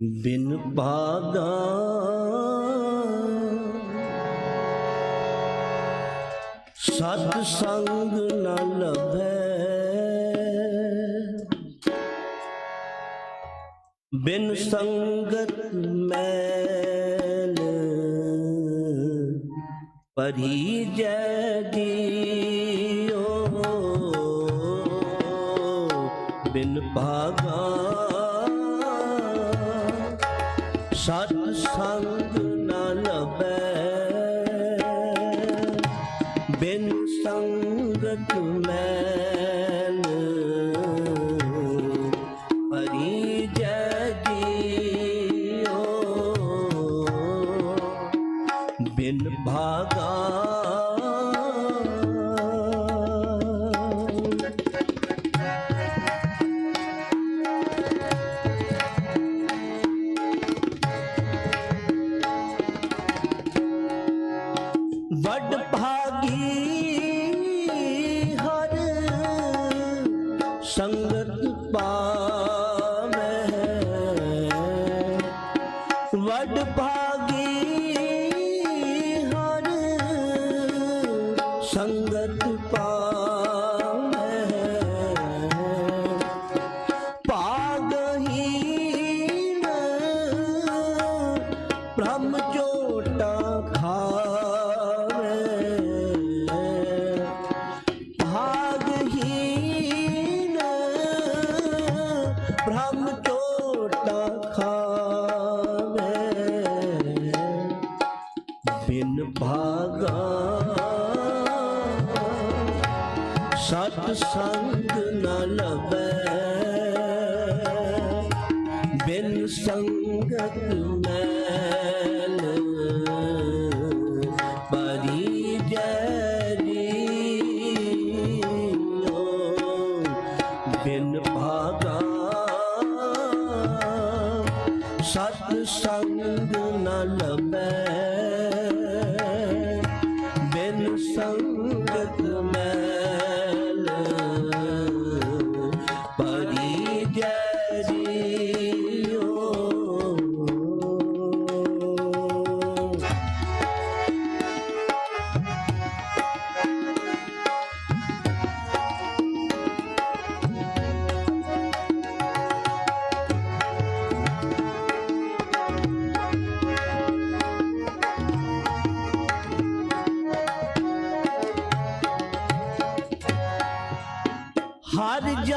ਬਿਨ ਭਾਗਾ ਸਤ ਸੰਗ ਨ ਲਭੈ। ਬਿਨ ਸੰਗਤ ਮੈਲ ਪਰੀ ਜੈ ਜੀਓ ਬਿਨ ਭਾਗਾ ਸੰਗਤ ਪਾਵੈ ਸੰਗ ਨ ਲਭੈ ਬਿਨ ਸੰਗਤ ਮੈਲ ਬਰੀ ਜਰੀਓ ਬਿਨ ਭਾਗਾ ਸਤ ਸੰਗ ਨ ਲਭੈ ਬਿਨ ਸੰਗਤ ਮੈਲ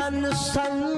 ਹਰ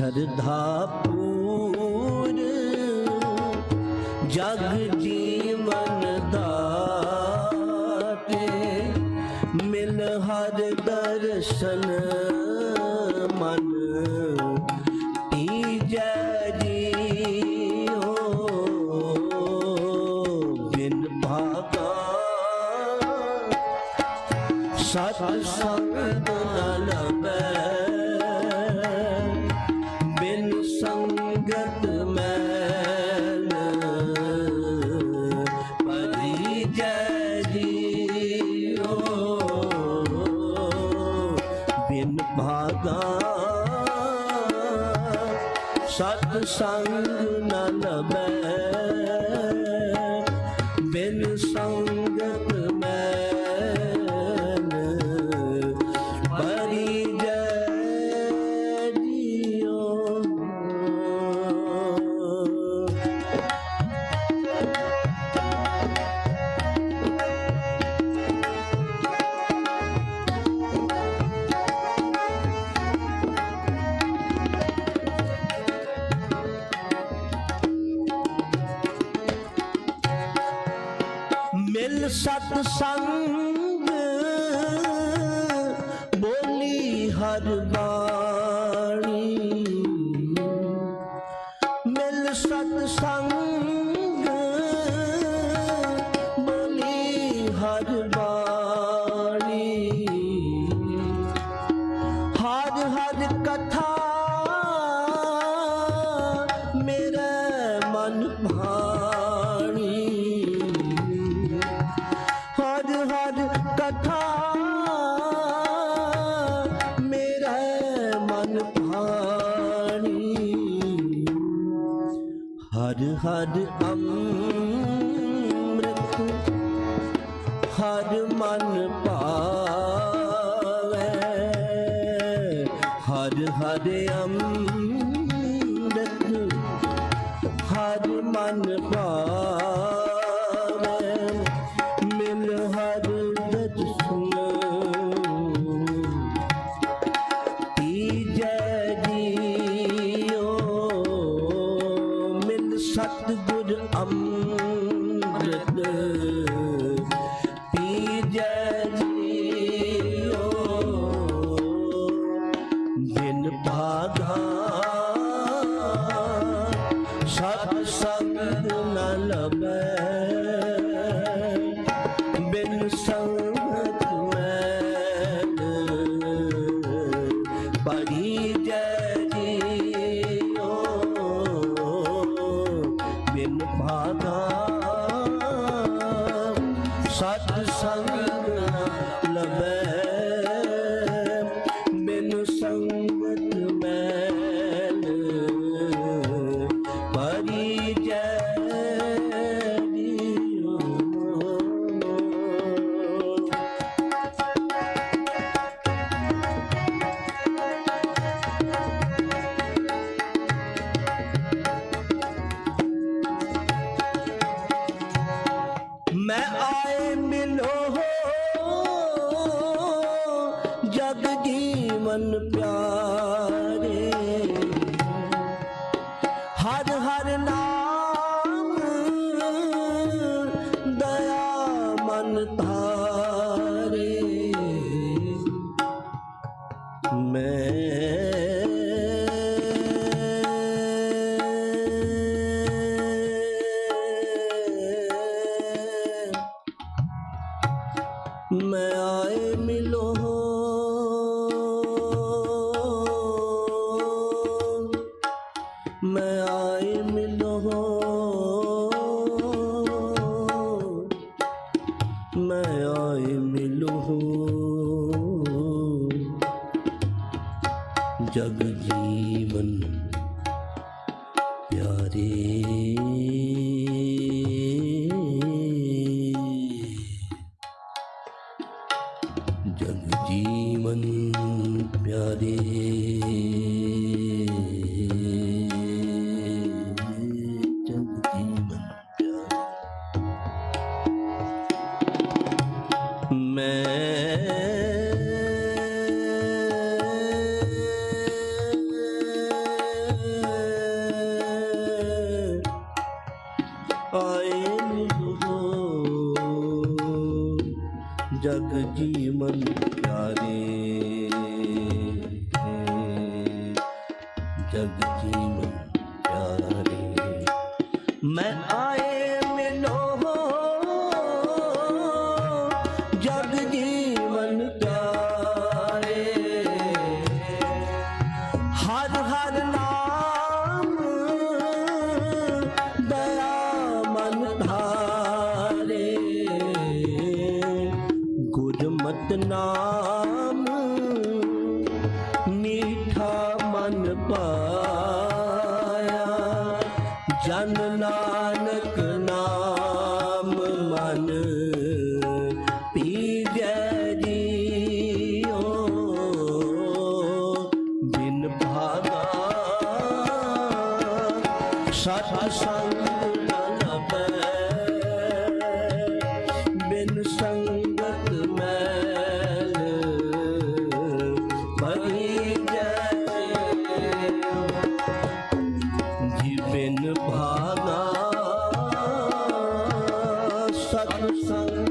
ਸਰਧਾ ਪੂਰ, ਜਗ ਜੀਵਨ ਦਾਤੇ, ਮਿਲ ਹਰ ਦਰਸ਼ਨ ਮਨ। ਜੈ ਜੀਓ ਬਿਨ ਭਾਗਾ। ਸਤ ਸੰਗ ਨ ਸਤ ਸੰਗ ਨ ਲਭੈ ਸਤ ਸੰਗ ਬੋਲੀ ਹਰ ਬਾਣੀ। ਮਿਲ ਸਤ had Allah. love. ਜੀਵਨ ਪਿਆਰੇ। ਹਰ ਹਰ ਨਾਮ ਦਇਆ ਮਨ ਧਾਰੇ। ਮੈਂ ਜਗ ਜੀਵਨ ਜਗ ਜੀਵਨ ਪਿਆਰੇ। ਜਗ ਜੀਵਨ ਸਤਨਾਮ ਮੀਠਾ ਮਨ ਪਾਇਆ। ਜਨ ਨਾਨਕ ਨਾਮ ਮਨ ਪੀਜੈ ਜੀਓ। ਸੰਗ usta dursan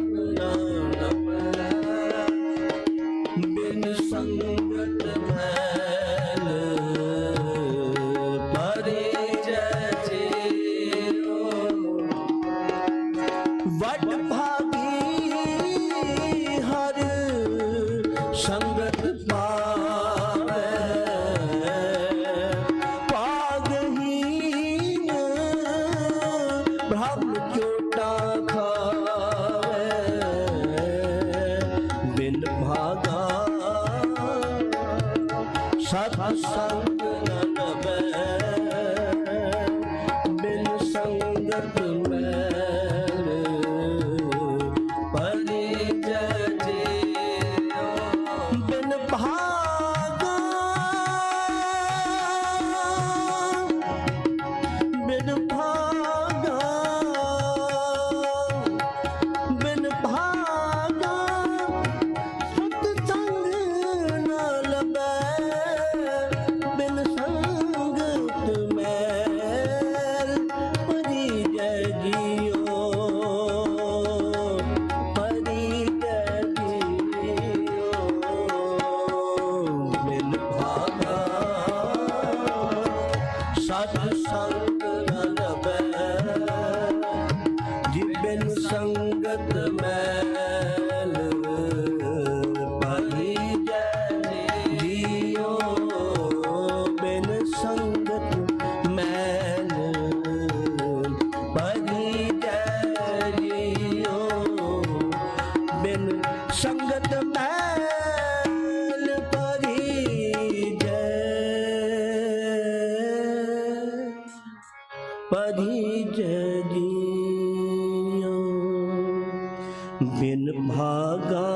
ਬਿਨ ਭਾਗਾ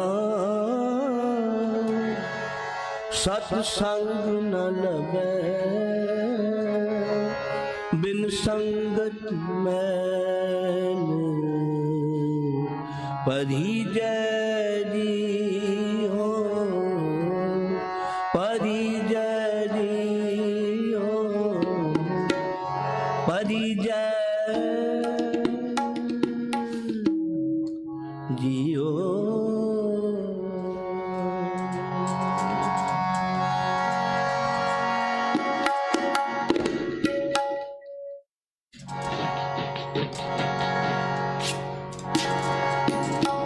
ਸਤ ਸੰਗ ਨ ਲਵੇ। ਬਿਨ ਸੰਗਤ ਮੈਨ ਪਰੀ ਜੈ ਜੀ ਜੈ